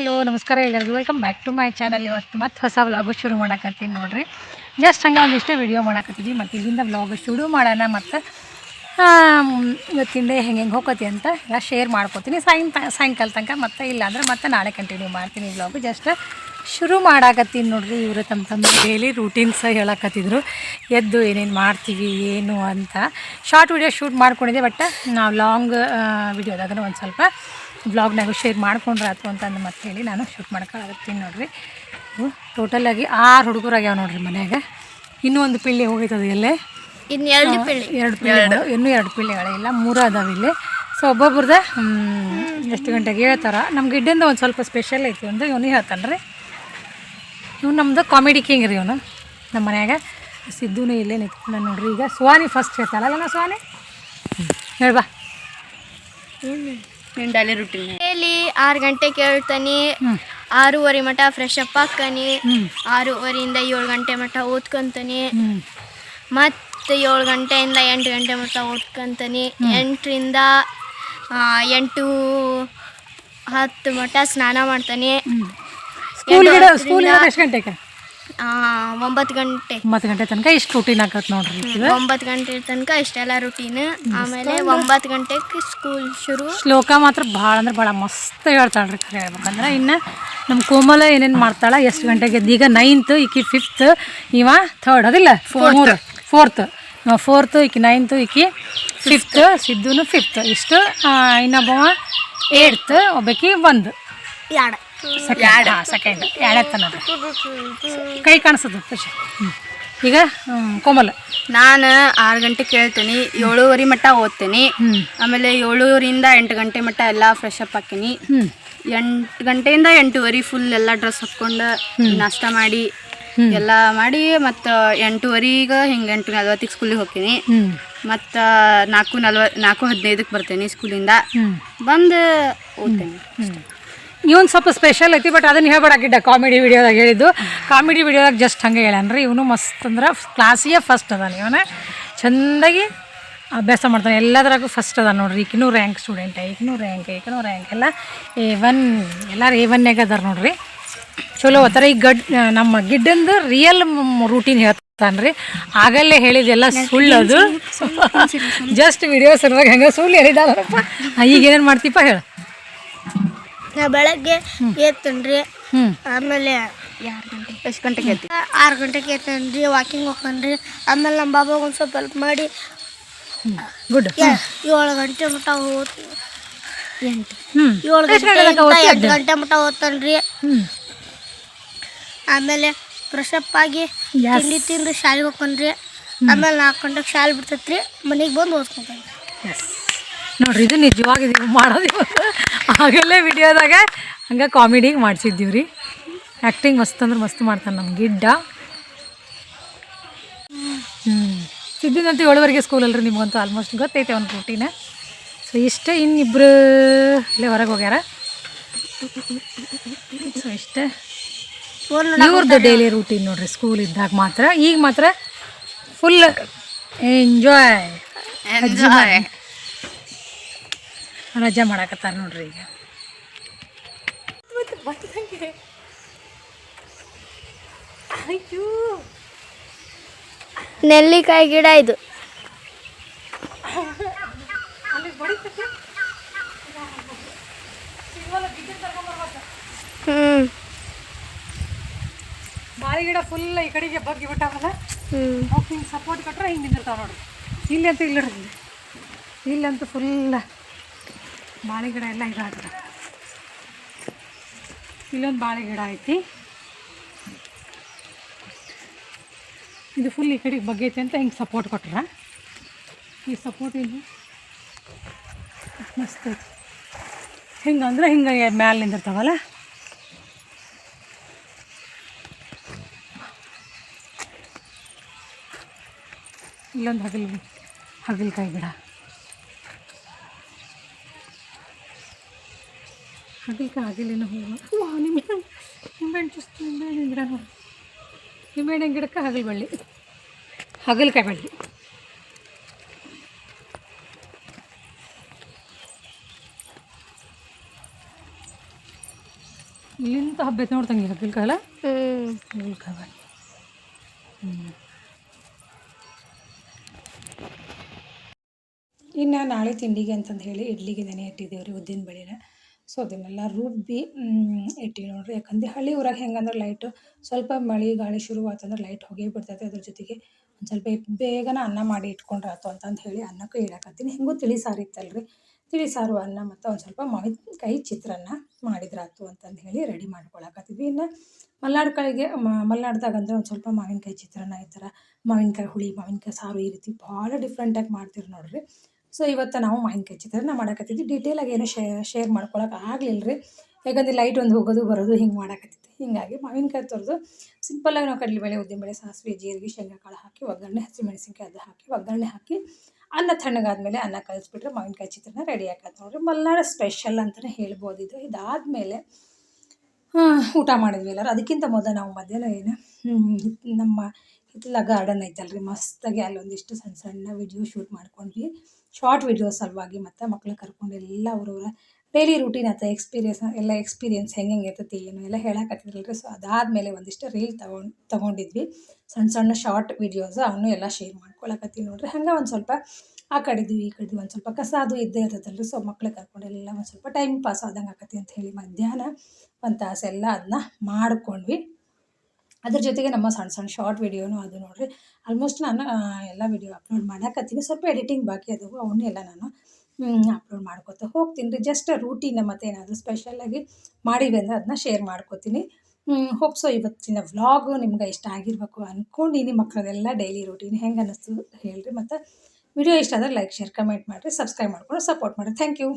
Hello, ನಮಸ್ಕಾರ ಎಲ್ಲರಿಗೂ welcome back to my channel ಇವತ್ತು ಮತ್ತೆ ಹೊಸ ವ್ಲಾಗು ಶುರು ಮಾಡಕತ್ತೀನಿ ನೋಡಿರಿ. ಜಸ್ಟ್ ಹಂಗೆ ಒಂದಿಷ್ಟು ವಿಡಿಯೋ ಮಾಡಕತ್ತಿದ್ವಿ ಮತ್ತು ಇಲ್ಲಿಂದ ವ್ಲಾಗ್ ಶುರು ಮಾಡೋಣ ಮತ್ತು ಇವತ್ತಿಂದ ಹೆಂಗೆ ಹೆಂಗೆ ಹೋಗತಿ ಅಂತ ಎಲ್ಲ ಶೇರ್ ಮಾಡ್ಕೋತೀನಿ. ಸಾಯಂ ಸಾಯಂಕಾಲ ತನಕ ಮತ್ತು ಇಲ್ಲ ಅಂದ್ರೆ ಮತ್ತೆ ನಾಳೆ ಕಂಟಿನ್ಯೂ ಮಾಡ್ತೀನಿ ವ್ಲಾಗು ಜಸ್ಟ್ ಶುರು ಮಾಡಾಕತ್ತೀನಿ ನೋಡ್ರಿ. ಇವರು ತಮ್ಮ ತಮ್ಮ ಡೈಲಿ ರೂಟೀನ್ಸ್ ಹೇಳಕತ್ತಿದ್ರು. ಎದ್ದು ಏನೇನು ಮಾಡ್ತೀವಿ, ಏನು ಅಂತ. ಶಾರ್ಟ್ ವಿಡಿಯೋ ಶೂಟ್ ಮಾಡ್ಕೊಂಡಿದ್ದೆ ಬಟ್ ನಾವು ಲಾಂಗ್ ವಿಡಿಯೋದಾಗ ಒಂದು ಸ್ವಲ್ಪ ಬ್ಲಾಗ್ನಾಗೂ ಶೇರ್ ಮಾಡ್ಕೊಂಡ್ರೆ ಅಂತಂದು ಅಂತ ಅಂದು ಮತ್ತೆ ಹೇಳಿ ನಾನು ಶೂಟ್ ಮಾಡ್ಕೊಳತ್ತೀನಿ ನೋಡ್ರಿ. ಟೋಟಲಾಗಿ ಆರು ಹುಡುಗರು ಆಗ್ಯಾವ ನೋಡ್ರಿ ಮನ್ಯಾಗ. ಇನ್ನೂ ಒಂದು ಪಿಳ್ಳಿ ಹೋಗೈತದ ಇಲ್ಲೇ. ಇನ್ನು ಎರಡು ಪಿಳ್ಳಿ. ಎರಡು ಪಿಳ್ಳಿ ಇನ್ನೂ ಎರಡು ಪಿಳ್ಳಿಗಳಿಲ್ಲ ಮೂರು ಅದಾವೆ ಇಲ್ಲಿ. ಸೊ ಒಬ್ಬೊಬ್ರದ ಎಷ್ಟು ಗಂಟೆಗೆ ಹೇಳ್ತಾರ? ನಮ್ಗೆ ಗಿಡ್ಡಿಂದ ಒಂದು ಸ್ವಲ್ಪ ಸ್ಪೆಷಲ್ ಐತಿ ಒಂದು ಇವನು ಹೇಳ್ತಾನೆ ರೀ. ಇವ್ನು ನಮ್ದು ಕಾಮಿಡಿ ಕಿಂಗ್ ರೀ ಇವನು ನಮ್ಮ ಮನ್ಯಾಗ. ಸಿದ್ದುನು ಇಲ್ಲೇ ನಿಂತ್ಕೊಂಡ ನೋಡಿರಿ. ಈಗ ಸ್ವಾನಿ ಫಸ್ಟ್ ಹೇಳ್ತಾಳಲ್ಲ ಸ್ವಾನಿ ಹೇಳ್ಬಾ ನಿನ್ನ ಡೈಲಿ ರೂಟೀನ್ ಡೈಲಿ ಆರು ಗಂಟೆ ಕೇಳ್ತಾನೆ ಆರೂವರೆ ಮಟ ಫ್ರೆಶ್ ಅಪ್ ಹಾಕ್ತಾನೆ ಆರೂವರೆಯಿಂದ ಏಳು ಗಂಟೆ ಮಟ ಓದ್ಕೊಂತಾನೆ ಮತ್ತೆ ಏಳು ಗಂಟೆಯಿಂದ ಎಂಟು ಗಂಟೆ ಮಟ ಓದ್ಕೊಂತಾನೆ ಎಂಟರಿಂದ ಎಂಟು ಹತ್ತು ಮಟ ಸ್ನಾನ ಮಾಡ್ತಾನೆ. ಸ್ಕೂಲ್ ಸ್ಕೂಲ್ ಎಷ್ಟು ಗಂಟೆಗೆ? ಒಂಬತ್ತು ಗಂಟೆ. ಒಂಬತ್ತು ಗಂಟೆ ತನಕ ಇಷ್ಟು ರೂಟೀನ್ ಆಗತ್ತೆ ನೋಡ್ರಿ ಒಂಬತ್ತು ಗಂಟೆ ತನಕ ಇಷ್ಟೆಲ್ಲ ರೂಟೀನ್ ಆಮೇಲೆ ಒಂಬತ್ತು ಗಂಟೆಗೆ ಸ್ಕೂಲ್ ಶುರು. ಶ್ಲೋಕ ಮಾತ್ರ ಭಾಳ ಅಂದ್ರೆ ಭಾಳ ಮಸ್ತ್ ಹೇಳ್ತಾಳ್ರಿ ಖರೆ ಹೇಳ್ಬೇಕಂದ್ರೆ. ಇನ್ನು ನಮ್ಮ ಕೋಮಲ ಏನೇನು ಮಾಡ್ತಾಳೆ ಎಷ್ಟು ಗಂಟೆಗೆ ಈಗ ನೈನ್ತ್ ಈಕಿ ಫಿಫ್ತ್ ಇವ ಥರ್ಡ್ ಅದಿಲ್ಲ? ಮೂರು ಫೋರ್ತ್ ಫೋರ್ತ್ ಈಕಿ ನೈನ್ತು ಈಕಿ ಫಿಫ್ತ್ ಸಿದ್ದುನು ಫಿಫ್ತ್ ಇಷ್ಟು ಆ, ಇನ್ನೊಬ್ಬವ ಏಡ್ತ್ ಒಬ್ಬಾಕಿ ಒಂದು. ಎರಡು. ಸೆಕೆಂಡ್. ಹಾಂ ಸೆಕೆಂಡ್. ಕೈ ಕಾಣಿಸೋದು ಖುಷಿ. ಈಗ ಕೋಮಲ. ನಾನು ಆರು ಗಂಟೆ ಕೇಳ್ತೀನಿ ಏಳುವರೆ ಮಟ್ಟ ಓದ್ತೀನಿ. ಆಮೇಲೆ ಏಳುವರಿಂದ ಎಂಟು ಗಂಟೆ ಮಟ್ಟ ಎಲ್ಲ ಫ್ರೆಶ್ ಅಪ್ ಹಾಕಿನಿ ಎಂಟು ಗಂಟೆಯಿಂದ ಎಂಟೂವರೆ ಫುಲ್ ಎಲ್ಲ ಡ್ರೆಸ್ ಹಾಕ್ಕೊಂಡು ನಾಷ್ಟ ಮಾಡಿ ಎಲ್ಲ ಮಾಡಿ ಮತ್ತು ಎಂಟೂವರೆಗೆ ಹಿಂಗೆ ಎಂಟು ನಲ್ವತ್ತಿಗೆ ಸ್ಕೂಲಿಗೆ ಹೋಗ್ತೀನಿ. ಮತ್ತು ನಾಲ್ಕು ನಲ್ವ ನಾಲ್ಕು ಹದಿನೈದಕ್ಕೆ ಬರ್ತೀನಿ ಸ್ಕೂಲಿಂದ ಬಂದು ಓದ್ತೀನಿ. ಇವನು ಸ್ವಲ್ಪ ಸ್ಪೆಷಲ್ ಐತಿ ಬಟ್ ಅದನ್ನ ಹೇಳ್ಬೇಡ ಗಿಡ್ಡ. ಕಾಮಿಡಿ ವಿಡಿಯೋದಾಗ ಹೇಳಿದ್ದು. ಕಾಮಿಡಿ ವಿಡಿಯೋದಾಗ ಜಸ್ಟ್ ಹಂಗೆ ಹೇಳ್ಯಾನ್ರಿ ಇವನು ಮಸ್ತ್ ಅಂದ್ರೆ ಕ್ಲಾಸಿಗೆ ಫಸ್ಟ್ ಅದಾನೆ. ಇವನ ಚೆಂದಾಗಿ ಅಭ್ಯಾಸ ಮಾಡ್ತಾನೆ. ಎಲ್ಲದರಾಗೂ ಫಸ್ಟ್ ಅದ ನೋಡ್ರಿ. ಈಗಿನೂ ರ್ಯಾಂಕ್ ಸ್ಟೂಡೆಂಟ್ ಈಕಿನೂ ರ್ಯಾಂಕ್ ಐಕ್ನೂ ರ್ಯಾಂಕ್ ಎಲ್ಲ ಎ ಒನ್ ಎಲ್ಲರೂ ಎ ಒನ್ಯಾಗ ಅದಾರ ನೋಡ್ರಿ. ಚಲೋ ಓದ್ತಾರೆ. ಈ ಗಡ್ ನಮ್ಮ ಗಿಡ್ಡಂದು ರಿಯಲ್ ರೂಟೀನ್ ಹೇಳ್ತಾನ್ರಿ. ಆಗಲ್ಲೇ ಹೇಳಿದೆಲ್ಲ ಸುಳ್ಳು ಅದು ಜಸ್ಟ್ ವಿಡಿಯೋ ಸಲುವಾಗಿ ಹಂಗೆ ಸುಳ್ಳು ಹೇಳಿದಾರಪ್ಪ ಈಗ ಏನೇನು ಮಾಡ್ತೀಪ ಹೇಳು. ನಾ ಬೆಳಗ್ಗೆ ಎತ್ತನ್ರಿ ಆಮೇಲೆ ಎಷ್ಟು ಗಂಟೆಗೆ ಆರು ಗಂಟೆಗೆ ಎತ್ತನ್ರಿ ವಾಕಿಂಗ್ ಹೋಗ್ತಾನ್ರಿ. ಆಮೇಲೆ ನಮ್ಮ ಬಾಬಾಗ ಒಂದು ಸ್ವಲ್ಪ ಹೆಲ್ಪ್ ಮಾಡಿ ಗುಡ್ ಏಳು ಗಂಟೆ ಮಟ ಓದ್ತೀನಿ ಏಳು ಗಂಟೆ ಎಂಟು ಗಂಟೆ ಮಟ ಓದ್ತಾನ್ರಿ. ಆಮೇಲೆ ಫ್ರೆಶಪ್ ಆಗಿ. ತಿಂಡಿ ತಿಂದು ಶಾಲೆಗೆ ಹೋಗ್ತಾನ್ರಿ. ಆಮೇಲೆ ನಾಲ್ಕು ಗಂಟೆಗೆ ಶಾಲೆ ಬಿಡ್ತೈತ್ರಿ ಮನೆಗೆ ಬಂದು ಓದ್ಕೊಂತ ನೋಡ್ರಿ ಇದು ನಿಜವಾಗಿ ಮಾಡೋದು ಆಗಲೇ ವಿಡಿಯೋದಾಗ ಹಂಗೆ ಕಾಮಿಡಿಗೆ ಮಾಡಿಸಿದ್ದೀವಿ ರೀ. ಆ್ಯಕ್ಟಿಂಗ್ ಮಸ್ತ್ ಅಂದ್ರೆ ಮಸ್ತ್ ಮಾಡ್ತಾನೆ ನಮ್ಮ ಗಿಡ್ಡ. ಹ್ಞೂ ಸಿದ್ದಿನಂತೂ ಏಳುವರೆಗೆ ಸ್ಕೂಲ್ ನಿಮಗಂತೂ ನಿಮ್ಗಂತೂ ಆಲ್ಮೋಸ್ಟ್ ಗೊತ್ತೈತೆ ಅವ್ನ ರೂಟೀನ ಸೊ ಇಷ್ಟೇ ಇನ್ನಿಬ್ಬರು ಇಲ್ಲೇ ಹೊರಗೆ ಹೋಗ್ಯಾರ. ಸೊ ಇಷ್ಟೇ. ಇವ್ರದ್ದು ಡೈಲಿ ರೂಟೀನ್ ನೋಡ್ರಿ ಸ್ಕೂಲ್ ಇದ್ದಾಗ ಮಾತ್ರ. ಈಗ ಮಾತ್ರ ಫುಲ್ ಎಂಜಾಯ್ ಎಂಜಾಯ್ ರಜಾ ಮಾಡಾಕತ್ತಾರ ನೋಡ್ರಿ ಈಗ. ನೆಲ್ಲಿಕಾಯಿ ಗಿಡ ಇದು. ಹ್ಮ್. ಬಾಳೆ ಗಿಡ ಫುಲ್ ಈ ಕಡೆಗೆ ಬಗ್ಗಿ ಬಿಟ್ಟಾವಲ್ಲ? ಹ್ಞೂ ಅವ್ಕೆ ಹಿಂಗೆ ಸಪೋರ್ಟ್ ಕೊಟ್ರೆ ಹಿಂಗೆ ನಿಂದಿರ್ತಾವ ನೋಡ್ರಿ ಇಲ್ಲಂತೂ ಇಲ್ಲ ಇಲ್ಲಂತೂ ಫುಲ್ ಬಾಳೆ ಗಿಡ ಎಲ್ಲ ಇದಾಗಿದೆ. ಇಲ್ಲೊಂದು ಬಾಳೆ ಗಿಡ ಐತಿ. ಇದು ಫುಲ್ ಈ ಕಡೆಗೆ ಬಗ್ಗೈತೆ ಅಂತ ಹಿಂಗೆ ಸಪೋರ್ಟ್ ಕೊಟ್ರ. ಈ ಸಪೋರ್ಟ್ ಇಲ್ಲಿ ಮಸ್ತ್ ಐತಿ. ಹಿಂಗೆ ಅಂದ್ರೆ ಹಿಂಗೆ ಮ್ಯಾಲೆ ನಿಂದಿರ್ತಾವಲ್ಲ? ಇಲ್ಲೊಂದು ಹಗಲ್ ಹಗಲ್ಕಾಯಿ ಗಿಡ. ಹಾಗಲಕಾಯಿ ಹಾಗಲಿನ ಹೂವು ವಾ ನಿಂಬೆಹಣ್ಣು ಚುಸ್ತು ನಿಂಬೆಹಣ್ಣಿನ ಗಿಡ ನೋಡಿ. ನಿಂಬೆಹಣ್ಣಿನ ಗಿಡಕ್ಕೆ ಹಗಲು ಬಳ್ಳಿ ಹಗಲ್ಕಾಯಿ ಬಳ್ಳಿ. ಇಲ್ಲಿಂದ ಹಬ್ಬ ನೋಡ್ತಂಗೆ ಹಗ್ಗಲ್ಕಾಲ ಹ್ಞೂ ಹಗ್ಗಲ್ಕಾಲ ಇನ್ನು ನಾಳೆ ತಿಂಡಿಗೆ ಅಂತಂದು ಹೇಳಿ, ಇಡ್ಲಿಗೆ ನೆನೆ ಇಟ್ಟಿದ್ದೇವೆ ರೀ ಉದ್ದಿನ ಬೇಳೆನ. ಸೊ ಅದನ್ನೆಲ್ಲ ರುಬ್ಬಿ ಇಟ್ಟಿ ನೋಡ್ರಿ. ಯಾಕಂದ್ರೆ ಹಳ್ಳಿ ಊರಾಗ ಹೆಂಗಂದ್ರೆ ಲೈಟು ಸ್ವಲ್ಪ ಮಳೆ, ಗಾಳಿ ಶುರು ಲೈಟ್ ಹೋಗಿ ಬಿಡ್ತೈತೆ ಅದ್ರ ಜೊತೆಗೆ. ಒಂದು ಸ್ವಲ್ಪ ಬೇಗನ ಅನ್ನ ಮಾಡಿ ಇಟ್ಕೊಂಡ್ರೆ ಆತು ಅಂತಂದು ಹೇಳಿ ಅನ್ನಕ್ಕೆ ಹೇಳಕತ್ತೀನಿ ಹೆಂಗೂ ತಿಳಿ ಸಾರು ಇತ್ತಲ್ರಿ. ತಿಳಿ ಸಾರು ಅನ್ನ ಮತ್ತು ಒಂದು ಸ್ವಲ್ಪ ಮಾವಿನಕಾಯಿ ಚಿತ್ರಾನ್ನ ಮಾಡಿದ್ರಾತು ಅಂತಂದು ಹೇಳಿ ರೆಡಿ ಮಾಡ್ಕೊಳಕತ್ತಿದ್ವಿ. ಇನ್ನು ಮಲ್ನಾಡು ಕಡೆಗೆ ಮಲ್ನಾಡ್ದಾಗ ಅಂದ್ರೆ ಒಂದು ಸ್ವಲ್ಪ ಮಾವಿನಕಾಯಿ ಚಿತ್ರಾನ್ನ ಈ ಥರ ಮಾವಿನಕಾಯಿ ಹುಳಿ, ಮಾವಿನಕಾಯಿ ಸಾರು ಈ ರೀತಿ ಭಾಳ ಡಿಫ್ರೆಂಟಾಗಿ ಮಾಡ್ತೀರಿ ನೋಡ್ರಿ. ಸೊ ಇವತ್ತು ನಾವು ಮಾವಿನಕಾಯಿ ಚಿತ್ರಾನ್ನ ಮಾಡಕತ್ತಿದ್ವಿ. ಡೀಟೇಲಾಗಿ ಏನು ಶೇರ್ ಮಾಡ್ಕೊಳಕ್ಕೆ ಆಗಲಿಲ್ಲ ರೀ ಯಾಕಂದ್ರೆ ಲೈಟ್ ಒಂದು ಹೋಗೋದು, ಬರೋದು, ಹಿಂಗೆ ಮಾಡಕತ್ತಿದ್ವಿ ಹಿಂಗಾಗಿ ಮಾವಿನಕಾಯಿ ತೊರೆದು ಸಿಂಪಲ್ಲಾಗಿ ನಾವು ಕಡಲೆಬೇಳೆ ಉದ್ದಿನಬೇಳೆ, ಸಾಸಿವೆ, ಜೀರಿಗೆ, ಶೇಂಗಾ ಕಾಳು ಹಾಕಿ, ಒಗ್ಗರಣೆ ಹಸಿಮೆಣಸಿನ್ಕಾಯಿ ಅದು ಹಾಕಿ, ಒಗ್ಗರಣೆ ಹಾಕಿ, ಅನ್ನ ತಣ್ಣಗಾದ್ಮೇಲೆ ಅನ್ನ ಕಲಿಸ್ಬಿಟ್ರೆ ಮಾವಿನಕಾಯಿ ಚಿತ್ರಾನ್ನ ರೆಡಿ ಆಗತ್ತೆ ನೋಡ್ರಿ. ಮಲ್ನಾಡು ಸ್ಪೆಷಲ್ ಅಂತಲೇ ಹೇಳ್ಬೋದು ಇದು. ಇದಾದಮೇಲೆ ಊಟ ಮಾಡಿದ್ವಿ ಎಲ್ಲರೂ. ಅದಕ್ಕಿಂತ ಮೊದಲು ನಾವು ಮಧ್ಯಾಹ್ನ ಏನು ನಮ್ಮ ಹಿತ್ತಲ ಗಾರ್ಡನ್ ಐತಲ್ರಿ. ಮಸ್ತಾಗಿ ಅಲ್ಲೊಂದಿಷ್ಟು ಸಣ್ಣ ಸಣ್ಣ ವಿಡಿಯೋ ಶೂಟ್ ಮಾಡ್ಕೊಂಡ್ವಿ. ಶಾರ್ಟ್ ವಿಡಿಯೋ ಸಲುವಾಗಿ ಮತ್ತು ಮಕ್ಕಳು ಕರ್ಕೊಂಡು ಎಲ್ಲ ಅವರವರ ಡೈಲಿ ರೂಟೀನ್ ಆತ ಎಕ್ಸ್ಪೀರಿಯನ್ಸ್ ಎಲ್ಲ ಎಕ್ಸ್ಪೀರಿಯನ್ಸ್ ಹೆಂಗೆ ಹೆಂಗೆ ಇರ್ತೈತಿ, ಏನು ಎಲ್ಲ ಹೇಳಕತ್ತಿದ್ರಲ್ರಿ. ಸೊ ಅದಾದಮೇಲೆ ಒಂದಿಷ್ಟು ರೀಲ್ ತಗೊಂಡು, ತೊಗೊಂಡಿದ್ವಿ. ಸಣ್ಣ ಸಣ್ಣ ಶಾರ್ಟ್ ವಿಡಿಯೋಸ್ ಅವನು ಎಲ್ಲ ಶೇರ್ ಮಾಡ್ಕೊಳಕತ್ತೀವಿ ನೋಡ್ರಿ. ಹಂಗೆ ಒಂದು ಸ್ವಲ್ಪ ಆ ಕಡಿದ್ವಿ ಈ ಕಡಿದ್ವಿ ಒಂದು ಸ್ವಲ್ಪ ಕಸ ಅದು ಇದ್ದೇ ಇರ್ತೈತಲ್ರಿ. ಸೊ ಮಕ್ಳು ಕರ್ಕೊಂಡು ಎಲ್ಲ ಒಂದು ಸ್ವಲ್ಪ ಟೈಮ್ ಪಾಸ್ ಆದಂಗೆ ಆಕತಿ ಅಂತ ಹೇಳಿ ಮಧ್ಯಾಹ್ನ ಒಂದು ತಾಸೆಲ್ಲ ಅದನ್ನ ಮಾಡ್ಕೊಂಡ್ವಿ. ಅದ್ರ ಜೊತೆಗೆ ನಮ್ಮ ಸಣ್ಣ ಸಣ್ಣ ಶಾರ್ಟ್ ವೀಡಿಯೋನು ಅದು ನೋಡ್ರಿ. ಆಲ್ಮೋಸ್ಟ್ ನಾನು ಎಲ್ಲ ವೀಡಿಯೋ ಅಪ್ಲೋಡ್ ಮಾಡಕತ್ತೀನಿ. ಸ್ವಲ್ಪ ಎಡಿಟಿಂಗ್ ಬಾಕಿ ಅದಾವು. ಅವನ್ನೆಲ್ಲ ನಾನು ಅಪ್ಲೋಡ್ ಮಾಡ್ಕೊತ ಹೋಗ್ತೀನಿ ರೀ. ಜಸ್ಟ್ ರೂಟೀನ್ ಮತ್ತು ಏನಾದರೂ ಸ್ಪೆಷಲಾಗಿ ಮಾಡಿವಿ ಅಂದರೆ ಅದನ್ನ ಶೇರ್ ಮಾಡ್ಕೋತೀನಿ. ಹೋಪ್ಸೋ ಇವತ್ತಿನ ವ್ಲಾಗು ನಿಮ್ಗೆ ಇಷ್ಟ ಆಗಿರ್ಬೇಕು ಅಂದ್ಕೊಂಡಿನಿ ಮಕ್ಕಳದೆಲ್ಲ ಡೈಲಿ ರೂಟೀನ್ ಹೆಂಗೆ ಅನ್ನಿಸ್ತು ಹೇಳ್ರಿ. ಮತ್ತು ವಿಡಿಯೋ ಇಷ್ಟ ಆದರೆ ಲೈಕ್ ಶೇರ್ ಕಮೆಂಟ್ ಮಾಡಿರಿ. ಸಬ್ಸ್ಕ್ರೈಬ್ ಮಾಡ್ಕೊಂಡು ಸಪೋರ್ಟ್ ಮಾಡಿರಿ. Thank you